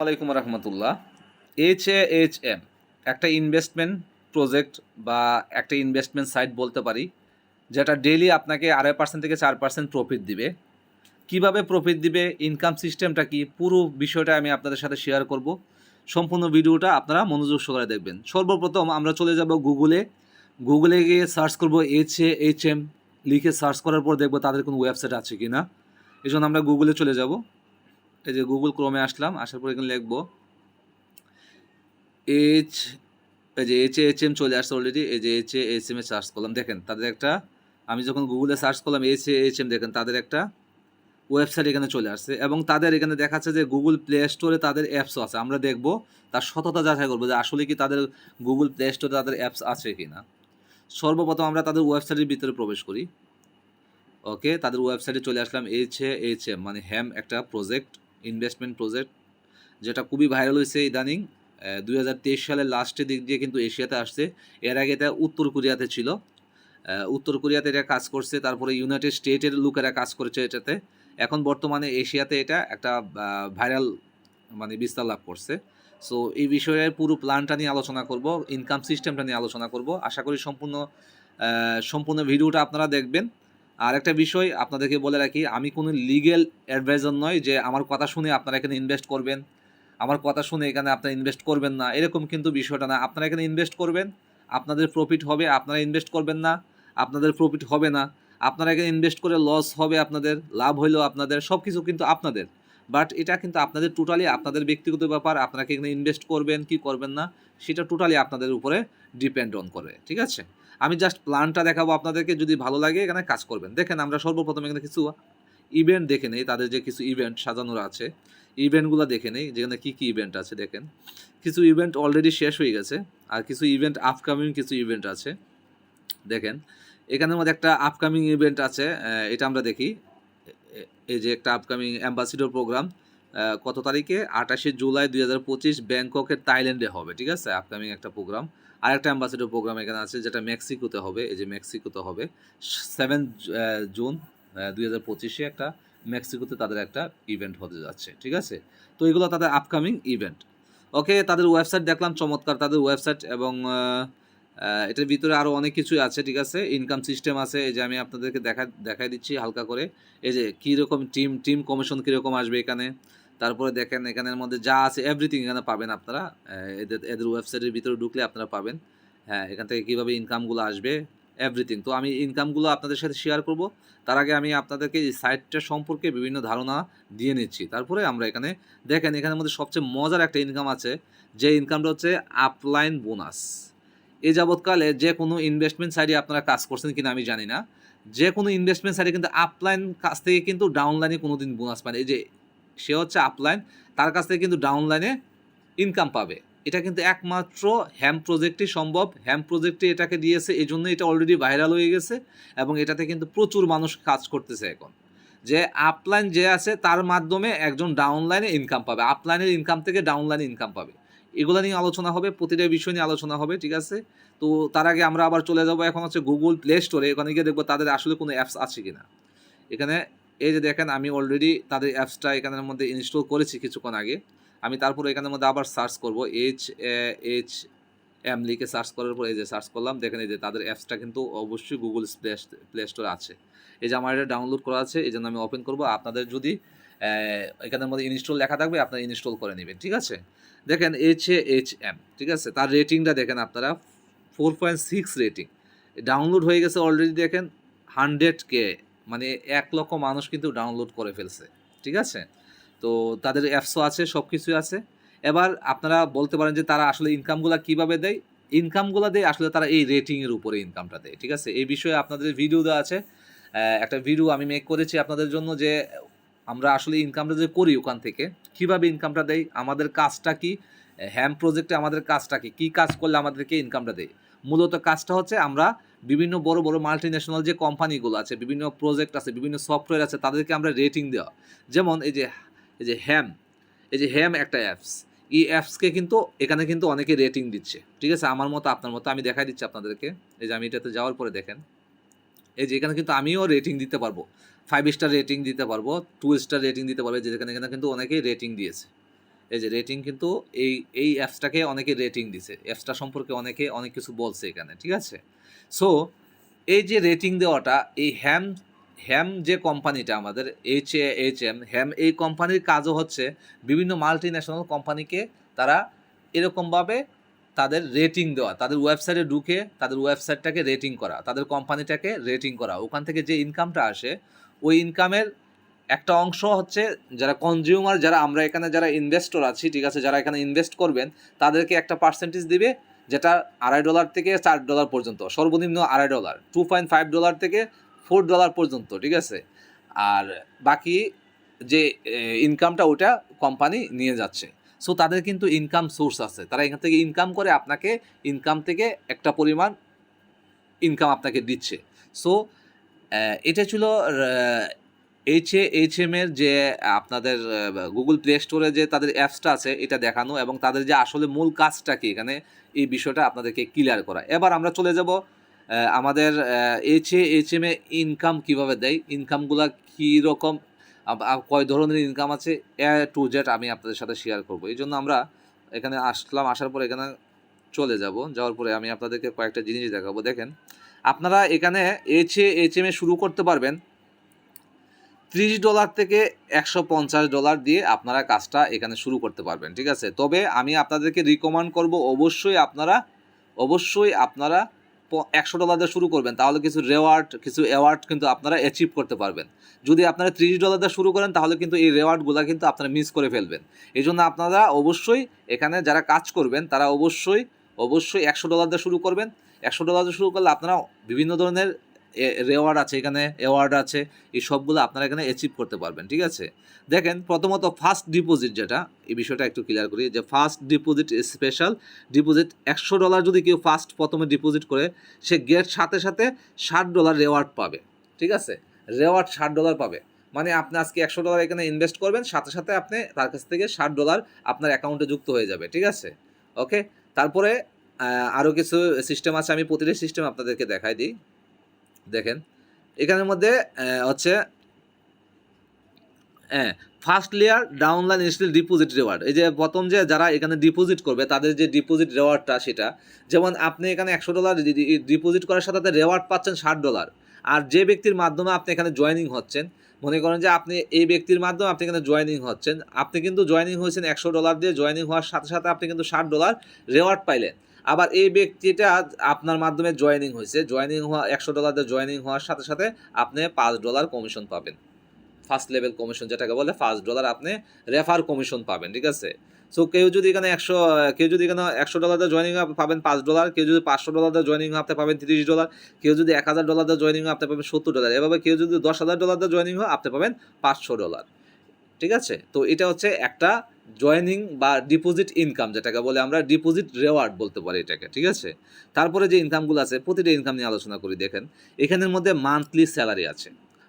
ওয়ালাইকুম রহমতুল্লাহ। H A H M, একটা ইনভেস্টমেন্ট প্রজেক্ট বা একটা ইনভেস্টমেন্ট সাইট বলতে পারি, যেটা ডেইলি আপনাকে আড়াই পার্সেন্ট থেকে চার পার্সেন্ট প্রফিট দিবে। কীভাবে প্রফিট দিবে ইনকাম সিস্টেমটা কি, পুরো বিষয়টা আমি আপনাদের সাথে শেয়ার করব। সম্পূর্ণ ভিডিওটা আপনারা মনোযোগ সহকারে দেখবেন। সর্বপ্রথম আমরা চলে যাব গুগলে গুগলে গিয়ে সার্চ করব এইচ এ এইচ এম, লিখে সার্চ করার পর দেখব তাদের কোনো ওয়েবসাইট আছে কি না এই জন্য আমরা গুগলে চলে যাব। এই যে গুগল ক্রোমে আসলাম, আসার পর এখানে লিখব এইচ এই যে এইচ এইচ এম চলে আসছে অলরেডি এই যে H H M A search করলাম। দেখেন, তাদের একটা, আমি যখন গুগলে সার্চ করলাম এইচ এইচ এম দেখেন, তাদের একটা ওয়েবসাইট এখানে চলে আসছে এবং তাদের এখানে দেখাচ্ছে যে গুগল প্লে স্টোরে তাদের অ্যাপসও আছে। আমরা দেখব, তার সততা যাচাই করব যে আসলে কি তাদের গুগল প্লে স্টোরে তাদের অ্যাপস আছে কি না সর্বপ্রথম আমরা তাদের ওয়েবসাইটের ভিতরে প্রবেশ করি। ওকে তাদের ওয়েবসাইটে চলে আসলাম এইচ এইচ এম মানে হ্যাম একটা প্রজেক্ট ইনভেস্টমেন্ট প্রজেক্ট যেটা খুবই ভাইরাল হয়েছে ইদানিং দুই হাজার তেইশ সালের লাস্টের দিক দিয়ে কিন্তু এশিয়াতে আসছে। এর আগে এটা উত্তর কোরিয়াতে ছিল। উত্তর কোরিয়াতে এটা কাজ করছে, তারপরে ইউনাইটেড স্টেটের লোকেরা কাজ করেছে এটাতে। এখন বর্তমানে এশিয়াতে এটা একটা ভাইরাল মানে বিস্তার লাভ করছে। সো এই বিষয়ে পুরো প্ল্যানটা নিয়ে আলোচনা করব ইনকাম সিস্টেমটা নিয়ে আলোচনা করব। আশা করি সম্পূর্ণ সম্পূর্ণ ভিডিওটা আপনারা দেখবেন। আর একটা বিষয় আপনাদেরকে বলে রাখি, আমি কোনো লিগেল অ্যাডভাইজার নয় যে আমার কথা শুনে আপনারা এখানে ইনভেস্ট করবেন। আমার কথা শুনে এখানে আপনারা ইনভেস্ট করবেন না। এরকম কিন্তু বিষয়টা না। আপনারা এখানে ইনভেস্ট করবেন, আপনাদের প্রফিট হবে, আপনারা ইনভেস্ট করবেন না। আপনাদের প্রফিট হবে না। আপনারা এখানে ইনভেস্ট করে লস হবে আপনাদের, লাভ হইলেও আপনাদের সব কিছু কিন্তু আপনাদের। বাট এটা কিন্তু আপনাদের টোটালি আপনাদের ব্যক্তিগত ব্যাপার। আপনারা এখানে ইনভেস্ট করবেন, কি করবেন না, সেটা টোটালি আপনাদের উপরে ডিপেন্ড অন করে। ঠিক আছে? আমি জাস্ট প্ল্যানটা দেখাবো আপনাদেরকে, যদি ভালো লাগে এখানে কাজ করবেন। দেখেন, আমরা সর্বপ্রথম এখানে কিছু ইভেন্ট দেখে নেই, তাদের যে কিছু ইভেন্ট সাজানোর আছে। ইভেন্টগুলো দেখে নেই, যেখানে কী কী ইভেন্ট আছে, দেখেন। কিছু ইভেন্ট অলরেডি শেষ হয়ে গেছে, আর কিছু ইভেন্ট আপকামিং কিছু ইভেন্ট আছে। দেখেন, এখানের মধ্যে একটা আপকামিং ইভেন্ট আছে এটা আমরা দেখি। এই যে একটা আপকামিং অ্যাম্বাসিডর প্রোগ্রাম কত তারিখে? আঠাশে জুলাই দুই হাজার পঁচিশ ব্যাংককের থাইল্যান্ডে হবে, ঠিক আছে? আপকামিং একটা প্রোগ্রাম আর একটা অ্যাম্বাসিডর প্রোগ্রাম এখানে আছে, যেটা মেক্সিকোতে হবে, এই যে মেক্সিকোতে হবে। সেভেন জুন দুই হাজার পঁচিশে একটা মেক্সিকোতে তাদের একটা ইভেন্ট হতে যাচ্ছে, ঠিক আছে? তো এগুলো তাদের আপকামিং ইভেন্ট ওকে তাদের ওয়েবসাইট দেখলাম, চমৎকার তাদের ওয়েবসাইট এবং এটার ভিতরে আরও অনেক কিছুই আছে, ঠিক আছে? ইনকাম সিস্টেম আছে, এই যে আমি আপনাদেরকে দেখা, দেখাই দিচ্ছি হালকা করে। এই যে কীরকম টিম টিম কমিশন কীরকম আসবে এখানে? তারপরে দেখেন এখানের মধ্যে যা আছে এভরিথিং এখানে পাবেন আপনারা। এদের এদের ওয়েবসাইটের ভিতরে ঢুকলে আপনারা পাবেন। হ্যাঁ এখান থেকে কীভাবে ইনকামগুলো আসবে এভরিথিং তো আমি ইনকামগুলো আপনাদের সাথে শেয়ার করব। তার আগে আমি আপনাদেরকে এই সাইটটা সম্পর্কে বিভিন্ন ধারণা দিয়ে নিচ্ছি। তারপরে আমরা এখানে দেখেন, এখানের মধ্যে সবচেয়ে মজার একটা ইনকাম আছে। যে ইনকামটা হচ্ছে আপলাইন বোনাস এ যাবৎকালে যে কোনো ইনভেস্টমেন্ট সাইডে আপনারা কাজ করছেন কিনা আমি জানি না। যে কোনো ইনভেস্টমেন্ট সাইডে কিন্তু আপলাইন কাছ থেকে কিন্তু ডাউনলাইনে কোনো দিন বোনাস পায় এই যে সে হচ্ছে আপলাইন তার কাছ থেকে কিন্তু ডাউনলাইনে ইনকাম পাবে। এটা কিন্তু একমাত্র হ্যাম প্রজেক্টই সম্ভব। হ্যাম প্রজেক্টে এটাকে দিয়েছে এই জন্য এটা অলরেডি ভাইরাল হয়ে গেছে এবং এটাতে কিন্তু প্রচুর মানুষ কাজ করতেছে এখন। যে আপলাইন যে আছে, তার মাধ্যমে একজন ডাউনলাইনে ইনকাম পাবে। আপলাইনের ইনকাম থেকে ডাউনলাইনে ইনকাম পাবে। এগুলো নিয়ে আলোচনা হবে, প্রতিটা বিষয় নিয়ে আলোচনা হবে, ঠিক আছে? তো তার আগে আমরা আবার চলে যাব এখন হচ্ছে গুগল প্লে স্টোরে এখানে গিয়ে দেখব তাদের আসলে কোনো অ্যাপস আছে কি না এখানে এই যে দেখেন, আমি অলরেডি তাদের অ্যাপসটা এখানের মধ্যে ইনস্টল করেছি কিছুক্ষণ আগে। আমি তারপরে এখানের মধ্যে আবার সার্চ করব। এইচ এইচ এম লিখে সার্চ করার পর এই যে সার্চ করলাম। দেখেন এই যে তাদের অ্যাপসটা কিন্তু অবশ্যই গুগল প্লে প্লে স্টোরে আছে। এই যে আমার এটা ডাউনলোড করা আছে, এই জন্য আমি ওপেন করব। আপনাদের যদি এখানের মধ্যে ইনস্টল লেখা থাকবে, আপনারা ইনস্টল করে নেবেন, ঠিক আছে? দেখেন এইচ এ এইচ এম ঠিক আছে? তার রেটিংটা দেখেন আপনারা four point six rating download হয়ে গেছে অলরেডি দেখেন হান্ড্রেড কে মানে এক লক্ষ মানুষ কিন্তু ডাউনলোড করে ফেলছে, ঠিক আছে? তো তাদের অ্যাপসও আছে সব কিছুই আছে। এবার আপনারা বলতে পারেন যে তারা আসলে ইনকামগুলো কীভাবে দেয়? ইনকামগুলো দেয় আসলে তারা এই রেটিংয়ের উপরে ইনকামটা দেয়, ঠিক আছে? এই বিষয়ে আপনাদের ভিডিও দেওয়া আছে। একটা ভিডিও আমি মেক করেছি আপনাদের জন্য যে আমরা আসলে ইনকামটা যে করি ওখান থেকে, কীভাবে ইনকামটা দেয় আমাদের কাজটা কি? হ্যাম প্রজেক্টে আমাদের কাজটা কি? কী কাজ করলে আমাদেরকে ইনকামটা দেয়? মূলত কাজটা হচ্ছে আমরা বিভিন্ন বড় বড় মাল্টি ন্যাশনাল যে কোম্পানিগুলো আছে, বিভিন্ন প্রজেক্ট আছে, বিভিন্ন সফটওয়্যার আছে, তাদেরকে আমরা রেটিং দেওয়া। যেমন এই যে এই যে হ্যাম এই যে হ্যাম একটা অ্যাপস এই অ্যাপসকে কিন্তু, এখানে কিন্তু অনেকে রেটিং দিচ্ছে। ঠিক আছে? আমার মতো, আপনার মতো আমি দেখাই দিচ্ছি আপনাদেরকে। এই যে আমি এটাতে যাওয়ার পরে দেখেন। এই যে এখানে কিন্তু আমিও রেটিং দিতে পারব। ফাইভ স্টার রেটিং দিতে পারব টু স্টার রেটিং দিতে পারব। যেখানে এখানে কিন্তু অনেকেই রেটিং দিয়েছে। এই যে রেটিং কিন্তু এই এই অ্যাপসটাকে অনেকে রেটিং দিছে। অ্যাপসটা সম্পর্কে অনেকে অনেক কিছু বলছে এখানে, ঠিক আছে? সো এই যে রেটিং দেওয়াটা, এই হ্যাম হ্যাম যে কোম্পানিটা আমাদের এইচ এ এইচ এম হ্যাম এই কোম্পানির কাজও হচ্ছে বিভিন্ন মাল্টি ন্যাশনাল কোম্পানিকে তারা এরকমভাবে তাদের রেটিং দেওয়া, তাদের ওয়েবসাইটে ঢুকে তাদের ওয়েবসাইটটাকে রেটিং করা, তাদের কোম্পানিটাকে রেটিং করা। ওখান থেকে যে ইনকামটা আসে, ওই ইনকামের একটা অংশ হচ্ছে যারা কনজিউমার যারা আমরা এখানে যারা ইনভেস্টর আছি, ঠিক আছে, যারা এখানে ইনভেস্ট করবেন, তাদেরকে একটা পার্সেন্টেজ দিবে, যেটা আড়াই ডলার থেকে চার ডলার পর্যন্ত, সর্বনিম্ন আড়াই dollar two point five dollar থেকে ফোর ডলার পর্যন্ত, ঠিক আছে? আর বাকি যে ইনকামটা ওটা কোম্পানি নিয়ে যাচ্ছে। সো তাদের কিন্তু ইনকাম সোর্স আছে। তারা এখান থেকে ইনকাম করে, আপনাকে ইনকাম থেকে একটা পরিমাণ ইনকাম আপনাকে দিচ্ছে। সো এটা ছিল এইচ এ এইচ এম এর যে আপনাদের গুগল প্লে স্টোরে যে তাদের অ্যাপসটা আছে, এটা দেখানো এবং তাদের যে আসলে মূল কাজটা কি এখানে, এই বিষয়টা আপনাদেরকে ক্লিয়ার করা। এবার আমরা চলে যাব আমাদের এইচ এ এইচ এম এ ইনকাম কীভাবে দেয় ইনকামগুলো কী রকম, আব- আব- কয় ধরনের ইনকাম আছে এ টু জেড আমি আপনাদের সাথে শেয়ার করব। এই জন্য আমরা এখানে আসলাম, আসার পর এখানে চলে যাব, যাওয়ার পরে আমি আপনাদেরকে কয়েকটা জিনিস দেখাবো। দেখেন, আপনারা এখানে এইচ এ এইচ এম এ শুরু করতে পারবেন ত্রিশ ডলার থেকে একশো পঞ্চাশ ডলার দিয়ে আপনারা কাজটা এখানে শুরু করতে পারবেন, ঠিক আছে? তবে আমি আপনাদেরকে রিকমেন্ড করব, অবশ্যই আপনারা অবশ্যই আপনারা একশো ডলার দিয়ে শুরু করবেন, তাহলে কিছু রেওয়ার্ড কিছু অ্যাওয়ার্ড কিন্তু আপনারা অ্যাচিভ করতে পারবেন। যদি আপনারা ত্রিশ ডলার দিয়ে শুরু করেন, তাহলে কিন্তু এই রেওয়ার্ডগুলো কিন্তু আপনারা মিস করে ফেলবেন। এই জন্য আপনারা অবশ্যই এখানে যারা কাজ করবেন, তারা অবশ্যই অবশ্যই একশো ডলার দিয়ে শুরু করবেন। একশো ডলার দিয়ে শুরু করলে আপনারা বিভিন্ন ধরনের রেওয়ার্ড আছে, এখানে অ্যাওয়ার্ড আছে, এই সবগুলো আপনারা এখানে অ্যাচিভ করতে পারবেন, ঠিক আছে? দেখেন, প্রথমত ফার্স্ট ডিপোজিট যেটা, এই বিষয়টা একটু ক্লিয়ার করি, যে ফার্স্ট ডিপোজিট স্পেশাল ডিপোজিট একশো ডলার যদি কেউ ফার্স্ট প্রথমে ডিপোজিট করে, সে গেট সাথে সাথে ষাট ডলার রেওয়ার্ড পাবে, ঠিক আছে? রেওয়ার্ড ষাট ডলার পাবে মানে আপনি আজকে একশো ডলার এখানে ইনভেস্ট করবেন, সাথে সাথে আপনি তার কাছ থেকে ষাট ডলার আপনার অ্যাকাউন্টে যুক্ত হয়ে যাবে, ঠিক আছে? ওকে তারপরে আরও কিছু সিস্টেম আছে, আমি প্রতিটি সিস্টেম আপনাদেরকে দেখাই দিই। দেখেন, এখানের মধ্যে হচ্ছে হ্যাঁ first layer downline install deposit reward এই যে প্রথম যে যারা এখানে ডিপোজিট করবে, তাদের যে ডিপোজিট রেওয়ার্ডটা সেটা, যেমন আপনি এখানে একশো ডলার ডিপোজিট করার সাথে সাথে রেওয়ার্ড পাচ্ছেন ষাট ডলার আর যে ব্যক্তির মাধ্যমে আপনি এখানে জয়েনিং হচ্ছেন, মনে করেন যে আপনি এই ব্যক্তির মাধ্যমে আপনি এখানে জয়েনিং হচ্ছেন, আপনি কিন্তু জয়েনিং হয়েছেন একশো ডলার দিয়ে জয়েনিং হওয়ার সাথে সাথে আপনি কিন্তু ষাট ডলার রেওয়ার্ড পাইলেন। আবার এই ব্যক্তিটা আপনার মাধ্যমে জয়েনিং হয়েছে। জয়েনিং হওয়া, একশো ডলার দিয়ে জয়েনিং হওয়ার সাথে সাথে আপনি পাঁচ ডলার কমিশন পাবেন। ফার্স্ট লেভেল কমিশন যেটাকে বলে ফার্স্ট ডলার আপনি রেফার কমিশন পাবেন, ঠিক আছে? সো কেউ যদি এখানে একশো, কেউ যদি এখানে একশো ডলার দিয়ে জয়েনিং পাবেন পাঁচ ডলার কেউ যদি পাঁচশো ডলার দিয়ে জয়েনিং আপনি পাবেন তিরিশ ডলার কেউ যদি এক হাজার ডলার দিয়ে জয়েনিং আপনি পাবেন সত্তর ডলার এভাবে কেউ যদি দশ হাজার ডলার দিয়ে জয়েনিং হয় আপনি পাবেন পাঁচশো ডলার ঠিক আছে? তো এটা হচ্ছে একটা জয়েনিং বা ডিপোজিট ইনকাম যেটাকে বলে আমরা ডিপোজিট রেওয়ার্ড বলতে পারি এটাকে, ঠিক আছে? তারপরে যে ইনকামগুলো আছে, প্রতিটা ইনকাম নিয়ে আলোচনা করি, দেখেন। এখানের মধ্যে মান্থলি স্যালারি আছে।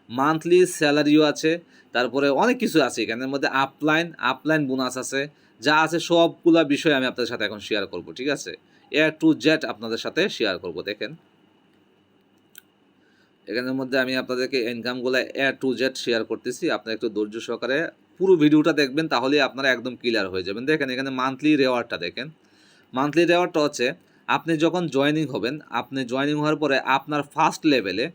মান্থলি স্যালারিও আছে, তারপরে অনেক কিছু আছে এখানের মধ্যে আপলাইন আপলাইন বোনাস আছে, যা আছে সবগুলা বিষয় আমি আপনাদের সাথে এখন শেয়ার করব, ঠিক আছে? এ টু জেড আপনাদের সাথে শেয়ার করব, দেখেন। এখানের মধ্যে আমি আপনাদেরকে ইনকামগুলো এ টু জেড শেয়ার করতেছি। আপনারা একটু ধৈর্য সহকারে পুরো ভিডিওটা দেখবেন তাহলে আপনারা একদম ক্লিয়ার হয়ে যাবেন। দেখেন এখানে মান্থলি রেওয়ার্ডটা দেখেন। মান্থলি রেওয়ার্ডটা হচ্ছে, আপনি যখন জয়েনিং হবেন, আপনি জয়েনিং হওয়ার পরে আপনার ফার্স্ট লেভেলে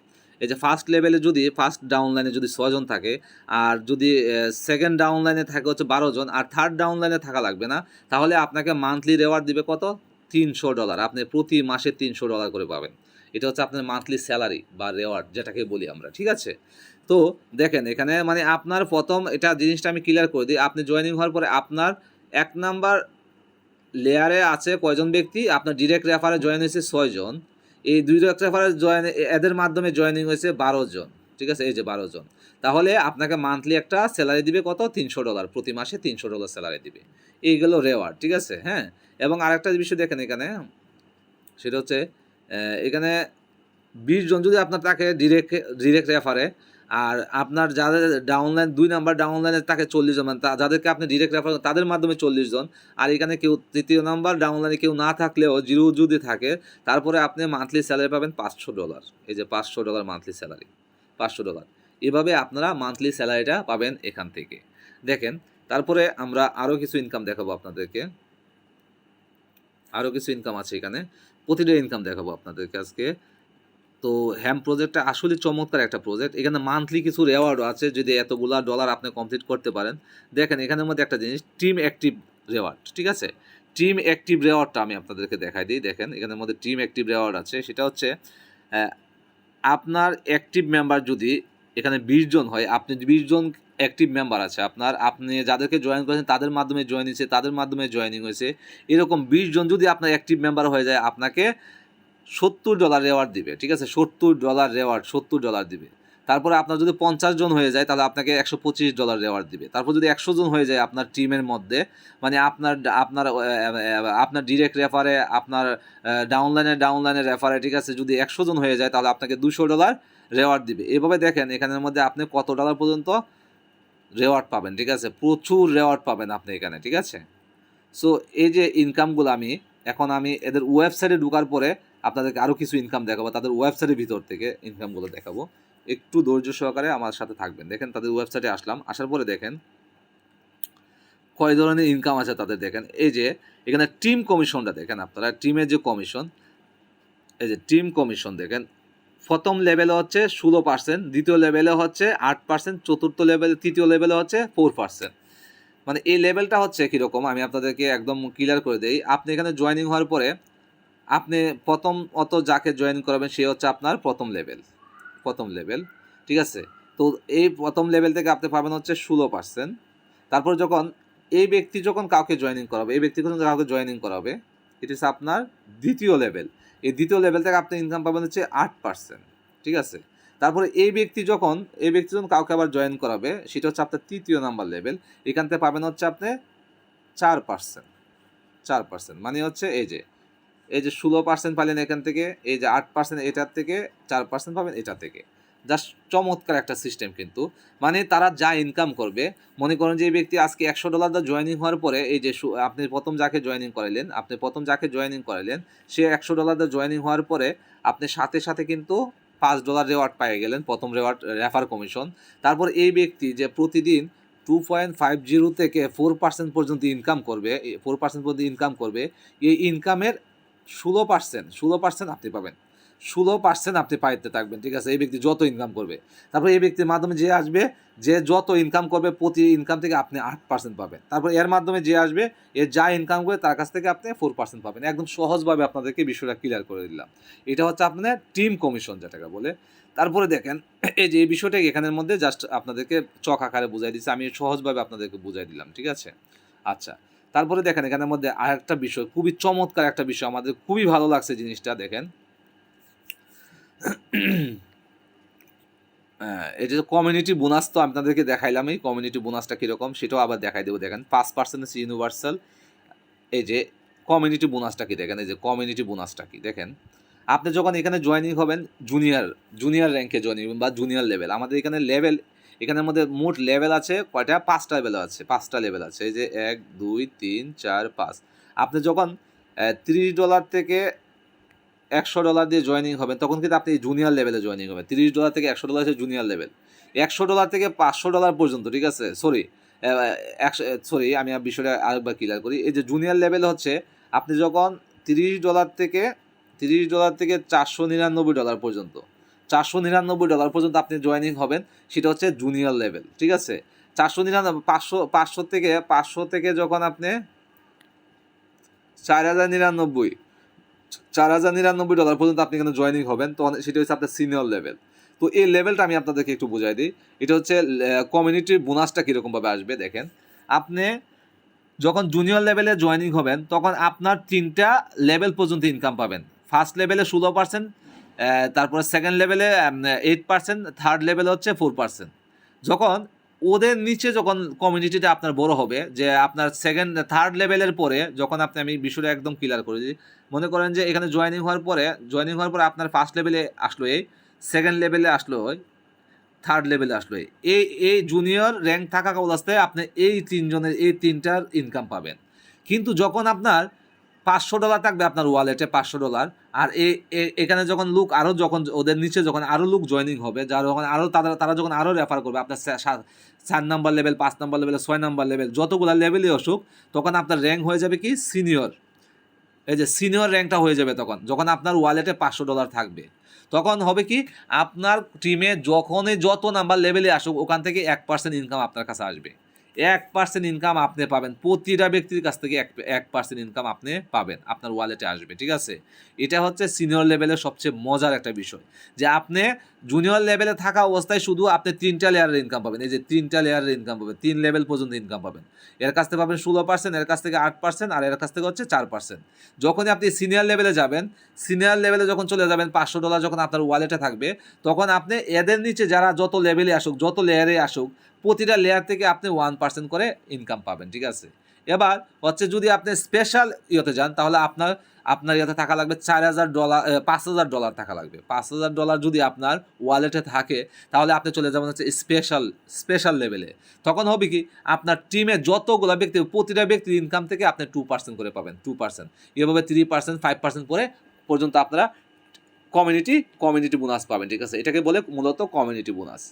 এই যে ফার্স্ট লেভেলে যদি ফার্স্ট ডাউনলাইনে যদি ছজন থাকে, আর যদি সেকেন্ড ডাউনলাইনে থাকে হচ্ছে বারো জন, আর থার্ড ডাউনলাইনে থাকা লাগবে না, তাহলে আপনাকে মান্থলি রেওয়ার্ড দিবে কত? তিনশো ডলার আপনি প্রতি মাসে তিনশো ডলার করে পাবেন। এটা হচ্ছে আপনার মান্থলি স্যালারি বা রেওয়ার্ড যেটাকে বলি আমরা, ঠিক আছে? তো দেখেন, এখানে মানে আপনার প্রথম এটা জিনিসটা আমি ক্লিয়ার করে দিই, আপনি জয়েনিং হওয়ার পরে আপনার এক নাম্বার লেয়ারে আছে কয়জন ব্যক্তি? আপনার ডিরেক্ট রেফারে জয়েন হয়েছে ছয়জন। এই দুই রেফারে জয়েন এদের মাধ্যমে জয়েনিং হয়েছে বারো জন ঠিক আছে? এই যে বারো জন তাহলে আপনাকে মান্থলি একটা স্যালারি দিবে কত? তিনশো ডলার প্রতি মাসে তিনশো ডলার স্যালারি দিবে। এইগুলো রেওয়ার্ড ঠিক আছে? হ্যাঁ? এবং আরেকটা বিষয় দেখেন এখানে, সেটা হচ্ছে এখানে বিশ জন যদি আপনার তাকে ডিরেক্ট ডিরেক্ট রেফারে আর আপনার যাদের ডাউনলাইন দুই নাম্বার ডাউনলাইনে তাকে চল্লিশ জন মানে যাদেরকে আপনি ডিরেক্ট রেফার তাদের মাধ্যমে চল্লিশ জন। আর এখানে কেউ তৃতীয় নাম্বার ডাউনলাইনে কেউ না থাকলেও জিরো যদি থাকে, তারপরে আপনি মান্থলি স্যালারি পাবেন পাঁচশো ডলার এই যে পাঁচশো ডলার মান্থলি স্যালারি পাঁচশো ডলার এভাবে আপনারা মান্থলি স্যালারিটা পাবেন এখান থেকে। দেখেন, তারপরে আমরা আরও কিছু ইনকাম দেখাবো আপনাদেরকে। আরও কিছু ইনকাম আছে এখানে। প্রতিটা ইনকাম দেখাবো আপনাদেরকে আজকে। তো হ্যাম প্রজেক্টটা আসলে চমৎকার একটা প্রজেক্ট এখানে মান্থলি কিছু রেওয়ার্ডও আছে, যদি এতগুলা ডলার আপনি কমপ্লিট করতে পারেন। দেখেন, এখানের মধ্যে একটা জিনিস টিম অ্যাক্টিভ রেওয়ার্ড ঠিক আছে? টিম অ্যাক্টিভ রেওয়ার্ডটা আমি আপনাদেরকে দেখাই দিই। দেখেন, এখানের মধ্যে টিম অ্যাক্টিভ রেওয়ার্ড আছে। সেটা হচ্ছে আপনার অ্যাক্টিভ মেম্বার যদি এখানে বিশ জন হয়, আপনি বিশ জন অ্যাক্টিভ মেম্বার আছে। আপনার আপনি যাদেরকে জয়েন করেছেন, তাদের মাধ্যমে জয়েন হয়েছে, তাদের মাধ্যমে জয়েনিং হয়েছে। এরকম বিশ জন যদি আপনার অ্যাক্টিভ মেম্বার হয়ে যায়, আপনাকে সত্তর ডলার রেওয়ার্ড দিবে, ঠিক আছে? সত্তর ডলার রেওয়ার্ড সত্তর ডলার দিবে। তারপরে আপনার যদি পঞ্চাশ জন হয়ে যায়, তাহলে আপনাকে একশো পঁচিশ ডলার রেওয়ার্ড দিবে। তারপর যদি একশো জন হয়ে যায় আপনার টিমের মধ্যে মানে আপনার আপনার আপনার ডিরেক্ট রেফারে আপনার ডাউনলাইনে ডাউনলাইনের রেফারে ঠিক আছে? যদি একশো জন হয়ে যায়, তাহলে আপনাকে দুশো ডলার রেওয়ার্ড দিবে। এভাবে দেখেন, এখানের মধ্যে আপনি কত ডলার পর্যন্ত রেওয়ার্ড পাবেন, ঠিক আছে? প্রচুর রেওয়ার্ড পাবেন আপনি এখানে, ঠিক আছে? সো এই যে ইনকামগুলো আমি, এখন আমি এদের ওয়েবসাইটে ঢোকার পরে আপনাদেরকে আরও কিছু ইনকাম দেখাবো, তাদের ওয়েবসাইটের ভিতর থেকে ইনকামগুলো দেখাবো। একটু ধৈর্য সহকারে আমার সাথে থাকবেন। দেখেন, তাদের ওয়েবসাইটে আসলাম, আসার পরে দেখেন, কয় ধরনের ইনকাম আছে তাদের দেখেন। এই যে, এখানে টিম কমিশনটা দেখেন আপনারা টিমের যে কমিশন এই যে টিম কমিশন দেখেন প্রথম লেভেলে হচ্ছে ষোলো পার্সেন্ট দ্বিতীয় লেভেলে হচ্ছে আট পার্সেন্ট চতুর্থ লেভেলে, তৃতীয় লেভেলে হচ্ছে ফোর পার্সেন্ট মানে এই লেভেলটা হচ্ছে কীরকম আমি আপনাদেরকে একদম ক্লিয়ার করে দিই। আপনি এখানে জয়েনিং হওয়ার পরে আপনি প্রথম অত যাকে জয়েন করাবেন, সে হচ্ছে আপনার প্রথম লেভেল প্রথম লেভেল ঠিক আছে? তো এই প্রথম লেভেল থেকে আপনি পাবেন হচ্ছে ষোলো পার্সেন্ট তারপর যখন এই ব্যক্তি যখন কাউকে জয়েনিং করাবে, এই ব্যক্তি যখন কাউকে জয়েনিং করাবে ইট ইস আপনার দ্বিতীয় লেভেল এই দ্বিতীয় লেভেল থেকে আপনি ইনকাম পাবেন হচ্ছে আট পার্সেন্ট ঠিক আছে? তারপরে এই ব্যক্তি যখন, এই ব্যক্তি যখন কাউকে আবার জয়েন করাবে, সেটা হচ্ছে আপনার তৃতীয় নাম্বার লেভেল এখান থেকে পাবেন হচ্ছে আপনি চার পার্সেন্ট চার পার্সেন্ট মানে হচ্ছে এই যে এই যে ষোলো পার্সেন্ট পালেন এখান থেকে, এই যে আট পার্সেন্ট এটার থেকে, চার পার্সেন্ট পাবেন এটা থেকে। জাস্ট চমৎকার একটা সিস্টেম কিন্তু। মানে তারা যা ইনকাম করবে, মনে করেন যে এই ব্যক্তি আজকে একশো ডলার দা জয়েনিং হওয়ার পরে এই যে আপনি প্রথম যাকে জয়েনিং করাইলেন আপনি প্রথম যাকে জয়েনিং করাইলেন সে একশো ডলার দা জয়েনিং হওয়ার পরে আপনি সাথে সাথে কিন্তু পাঁচ ডলার রেওয়ার্ড পেয়ে গেলেন, প্রথম রেওয়ার্ড রেফার কমিশন তারপর এই ব্যক্তি যে প্রতিদিন টু পয়েন্ট ফাইভ জিরো থেকে ফোর পার্সেন্ট পর্যন্ত ইনকাম করবে ফোর পার্সেন্ট পর্যন্ত ইনকাম করবে, এই ইনকামের ষোলো পার্সেন্ট ষোলো পার্সেন্ট আপনি পাবেন। ষোলো পার্সেন্ট আপনি পাইতে থাকবেন, ঠিক আছে? এই ব্যক্তি যত ইনকাম করবে। তারপর এই ব্যক্তির মাধ্যমে যে আসবে, যে যত ইনকাম করবে, প্রতি ইনকাম থেকে আপনি আট পার্সেন্ট পাবেন। তারপর এর মাধ্যমে যে আসবে, এর যা ইনকাম করবে তার কাছ থেকে আপনি ফোর পার্সেন্ট পাবেন। একদম সহজভাবে আপনাদেরকে বিষয়টা ক্লিয়ার করে দিলাম। এটা হচ্ছে আপনার টিম কমিশন যেটাকে বলে। তারপরে দেখেন, এই যে এই বিষয়টা এখানের মধ্যে জাস্ট আপনাদেরকে চক আকারে বুঝাই দিচ্ছি। আমি সহজভাবে আপনাদেরকে বুঝাই দিলাম, ঠিক আছে? আচ্ছা তারপরে দেখেন এখানের মধ্যে আর একটা বিষয়, খুবই চমৎকার একটা বিষয়। আমাদের খুবই ভালো লাগছে জিনিসটা, দেখেন। এটা যে কমিউনিটি বোনাস তো আপনাদেরকে দেখাইলাম, এই কমিউনিটি বোনাসটা কীরকম সেটাও আবার দেখাই দেবো। দেখেন পাঁচ পার্সেন্ট ইউনিভার্সাল এই যে কমিউনিটি বোনাসটা কি? দেখেন, এই যে কমিউনিটি বোনাসটা কি? দেখেন, আপনি যখন এখানে জয়েনিং হবেন জুনিয়র জুনিয়র র্যাঙ্কে জয়েনিং বা জুনিয়র লেভেল আমাদের এখানে লেভেল এখানের মধ্যে মোট লেভেল আছে কয়টা? পাঁচটা লেভেল আছে, পাঁচটা লেভেল আছে। এই যে এক, দুই, তিন, চার, পাঁচ। আপনি যখন তিরিশ ডলার থেকে একশো ডলার দিয়ে জয়েনিং হবেন তখন কিন্তু আপনি জুনিয়র লেভেলে জয়েনিং হবেন তিরিশ ডলার থেকে একশো ডলার হচ্ছে জুনিয়র লেভেল একশো ডলার থেকে পাঁচশো ডলার পর্যন্ত, ঠিক আছে? সরি একশো সরি আমি বিষয়টা আরেকবার ক্লিয়ার করি। এই যে জুনিয়র লেভেল হচ্ছে, আপনি যখন তিরিশ ডলার থেকে, তিরিশ ডলার থেকে চারশো নিরানব্বই ডলার পর্যন্ত, চারশো নিরানব্বই ডলার পর্যন্ত আপনি জয়েনিং হবেন, সেটা হচ্ছে জুনিয়র লেভেল ঠিক আছে? চারশো নিরানব্বই, পাঁচশো পাঁচশো থেকে পাঁচশো থেকে যখন আপনি চার হাজার নিরানব্বই চার হাজার নিরানব্বই ডলার পর্যন্ত আপনি এখানে জয়েনিং হবেন তখন সেটা হচ্ছে আপনার সিনিয়র লেভেল তো এই লেভেলটা আমি আপনাদেরকে একটু বুঝাই দিই। এটা হচ্ছে কমিউনিটির বোনাসটা কীরকমভাবে আসবে দেখেন। আপনি যখন জুনিয়র লেভেলে জয়েনিং হবেন, তখন আপনার তিনটা লেভেল পর্যন্ত ইনকাম পাবেন। ফার্স্ট লেভেলে ষোলো পার্সেন্ট তারপরে সেকেন্ড লেভেলে এইট পার্সেন্ট থার্ড লেভেলে হচ্ছে ফোর পার্সেন্ট যখন ওদের নিচে যখন কমিউনিটিটা আপনার বড় হবে, যে আপনার সেকেন্ড থার্ড লেভেলের পরে যখন আপনি আমি বিষয়টা একদম ক্লিয়ার করে দিই মনে করেন যে এখানে জয়েনিং হওয়ার পরে জয়েনিং হওয়ার পরে আপনার ফার্স্ট লেভেলে আসলো এই সেকেন্ড লেভেলে আসলো ওই থার্ড লেভেলে আসলো এই। এই জুনিয়র র্যাঙ্ক থাকা অবস্থায় আপনি এই তিনজনের, এই তিনটার ইনকাম পাবেন। কিন্তু যখন আপনার পাঁচশো ডলার থাকবে আপনার ওয়ালেটে পাঁচশো ডলার। আর এখানে যখন লুক আরও যখন, ওদের নিচে যখন আরও লুক জয়েনিং হবে যারা যখন আরও তারা তারা যখন আরও রেফার করবে, আপনার সা- সা- চার নাম্বার লেভেল পাঁচ নাম্বার লেভেল ছয় নাম্বার লেভেল যতগুলো লেভেলই অসুক তখন আপনার র্যাঙ্ক হয়ে যাবে কি সিনিয়র এই যে সিনিয়র র্যাঙ্কটা হয়ে যাবে তখন, যখন আপনার ওয়ালেটে পাঁচশো ডলার থাকবে। তখন হবে কি, আপনার টিমে যখনই যত নাম্বার লেভেলে আসুক, ওখান থেকে এক পার্সেন্ট ইনকাম আপনার কাছে আসবে। এক পার্সেন্ট ইনকাম আপনি পাবেন। প্রতিটা ব্যক্তির কাছ থেকে এক এক পার্সেন্ট ইনকাম আপনি পাবেন। আপনার ওয়ালেটে আসবে, ঠিক আছে? এটা হচ্ছে সিনিয়র লেভেলের সবচেয়ে মজার একটা বিষয়। যে আপনি জুনিয়র লেভেলে থাকা অবস্থায় শুধু আপনি তিনটা লেয়ারের ইনকাম পাবেন। এই যে তিনটা লেয়ারের ইনকাম পাবেন, তিন লেভেল পর্যন্ত ইনকাম পাবেন। এর কাছ থেকে পাবেন ষোলো পার্সেন্ট এর কাছ থেকে আট পার্সেন্ট আর এর কাছ থেকে হচ্ছে চার পার্সেন্ট যখনই আপনি সিনিয়র লেভেলে যাবেন সিনিয়র লেভেলে যখন চলে যাবেন, পাঁচশো ডলার যখন আপনার ওয়ালেটে থাকবে, তখন আপনি এদের নিচে যারা যত লেভেলে আসুক, যত লেয়ারে আসুক প্রতিটা লেয়ার থেকে আপনি ওয়ান পার্সেন্ট করে ইনকাম পাবেন, ঠিক আছে? এবার হচ্ছে যদি আপনি স্পেশাল ইয়েতে যান, তাহলে আপনার আপনার ইয়েতে থাকা লাগবে চার হাজার ডলার পাঁচ হাজার ডলার থাকা লাগবে। পাঁচ হাজার ডলার যদি আপনার ওয়ালেটে থাকে, তাহলে আপনি চলে যাবেন হচ্ছে স্পেশাল স্পেশাল লেভেলে তখন হবে কি, আপনার টিমে যতগুলো ব্যক্তি, প্রতিটা ব্যক্তির ইনকাম থেকে আপনি টু পার্সেন্ট করে পাবেন টু পার্সেন্ট এভাবে থ্রি পার্সেন্ট ফাইভ পার্সেন্ট করে পর্যন্ত আপনারা কমিউনিটি কমিউনিটি বোনাস পাবেন, ঠিক আছে? এটাকে বলে মূলত কমিউনিটি বোনাস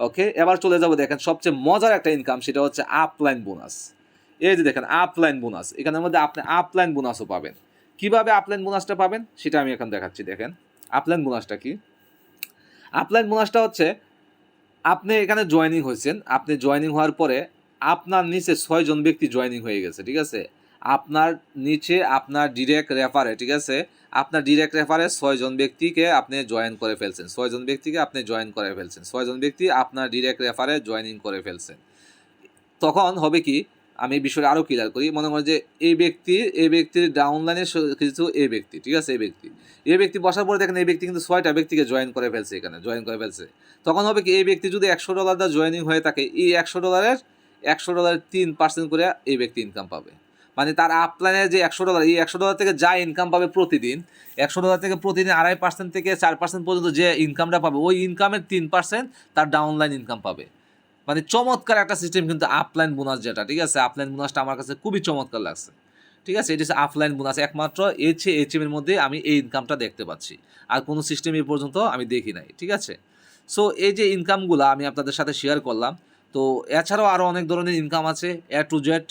ওকে এবার চলে যাব দেখেন সবচেয়ে মজার একটা ইনকাম সেটা হচ্ছে আপলাইন বোনাস এই যে দেখেন আপলাইন বোনাস এখানের মধ্যে আপনি আপলাইন বোনাসও পাবেন। কীভাবে আপলাইন বোনাসটা পাবেন? সেটা আমি এখন দেখাচ্ছি, দেখেন। আপলাইন বোনাসটা কি? আপলাইন বোনাসটা হচ্ছে, আপনি এখানে জয়েনিং হয়েছেন, আপনি জয়েনিং হওয়ার পরে আপনার নিচে ছয়জন ব্যক্তি জয়েনিং হয়ে গেছে, ঠিক আছে? আপনার নিচে আপনার ডিরেক্ট রেফারে ঠিক আছে? আপনার ডিরেক্ট রেফারে ছয়জন ব্যক্তিকে আপনি জয়েন করে ফেলছেন। ছয়জন ব্যক্তিকে আপনি জয়েন করে ফেলছেন। ছয়জন ব্যক্তি আপনার ডিরেক্ট রেফারে জয়েনিং করে ফেলছেন। তখন হবে কি, আমি বিষয়টা আরও ক্লিয়ার করি, মনে করেন যে এই ব্যক্তি, এই ব্যক্তির ডাউনলাইনে কিছু এই ব্যক্তি, ঠিক আছে, এই ব্যক্তি। এই ব্যক্তি বসার পরে দেখেন এই ব্যক্তি কিন্তু ছয়টা ব্যক্তিকে জয়েন করে ফেলছে এখানে জয়েন করে ফেলছে। তখন হবে কি, এই ব্যক্তি যদি একশো ডলার দা জয়েনিং হয়ে থাকে, এই একশো ডলারের একশো ডলারের তিন পার্সেন্ট করে এই ব্যক্তি ইনকাম পাবে। মানে তার আপলাইনের যে একশো ডলার এই একশো ডলার থেকে যা ইনকাম পাবে প্রতিদিন, একশো ডলার থেকে প্রতিদিন আড়াই পার্সেন্ট থেকে চার পার্সেন্ট পর্যন্ত যে ইনকামটা পাবে, ওই ইনকামের তিন পার্সেন্ট তার ডাউনলাইন ইনকাম পাবে। মানে চমৎকার একটা সিস্টেম কিন্তু আপলাইন বোনাস যেটা, ঠিক আছে? আপলাইন বোনাসটা আমার কাছে খুবই চমৎকার লাগছে। ঠিক আছে? এটা হচ্ছে আফলাইন বোনাস একমাত্র এইচ এর মধ্যে আমি এই ইনকামটা দেখতে পাচ্ছি। আর কোনো সিস্টেম এই পর্যন্ত আমি দেখি নাই, ঠিক আছে? সো এই যে ইনকামগুলো আমি আপনাদের সাথে শেয়ার করলাম, তো এছাড়াও আরও অনেক ধরনের ইনকাম আছে এ টু জেড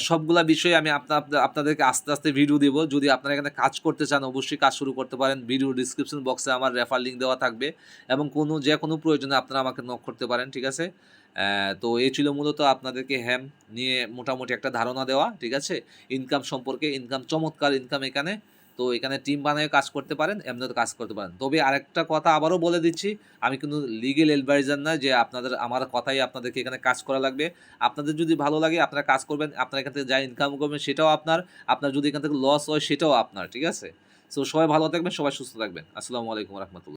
সবগুলা বিষয়ে আমি আপনা আপনা- আপনাদেরকে আস্তে আস্তে ভিডিও দেবো। যদি আপনারা এখানে কাজ করতে চান, অবশ্যই কাজ শুরু করতে পারেন। ভিডিও ডিসক্রিপশন বক্সে আমার রেফার লিঙ্ক দেওয়া থাকবে এবং কোনো যে কোনো প্রয়োজনে আপনারা আমাকে নক করতে পারেন, ঠিক আছে? তো এই ছিল মূলত আপনাদেরকে হ্যাম নিয়ে মোটামুটি একটা ধারণা দেওয়া, ঠিক আছে? ইনকাম সম্পর্কে ইনকাম চমৎকার ইনকাম এখানে। তো এখানে টিম বানিয়ে কাজ করতে পারেন এমনি কাজ করতে পারেন। তবে আরেকটা কথা আবারও বলে দিচ্ছি, আমি কিন্তু লিগেল এডভাইজার না যে আপনাদের, আমার কথাই আপনাদেরকে এখানে কাজ করা লাগবে। আপনাদের যদি ভালো লাগে, আপনারা কাজ করবেন, আপনার এখান থেকে যা ইনকাম করবেন সেটাও আপনার আপনার যদি এখান থেকে লস হয় সেটাও আপনার, ঠিক আছে? সো সবাই ভালো থাকবেন, সবাই সুস্থ থাকবেন। আসসালামু আলাইকুম রহমতুল্লাহ।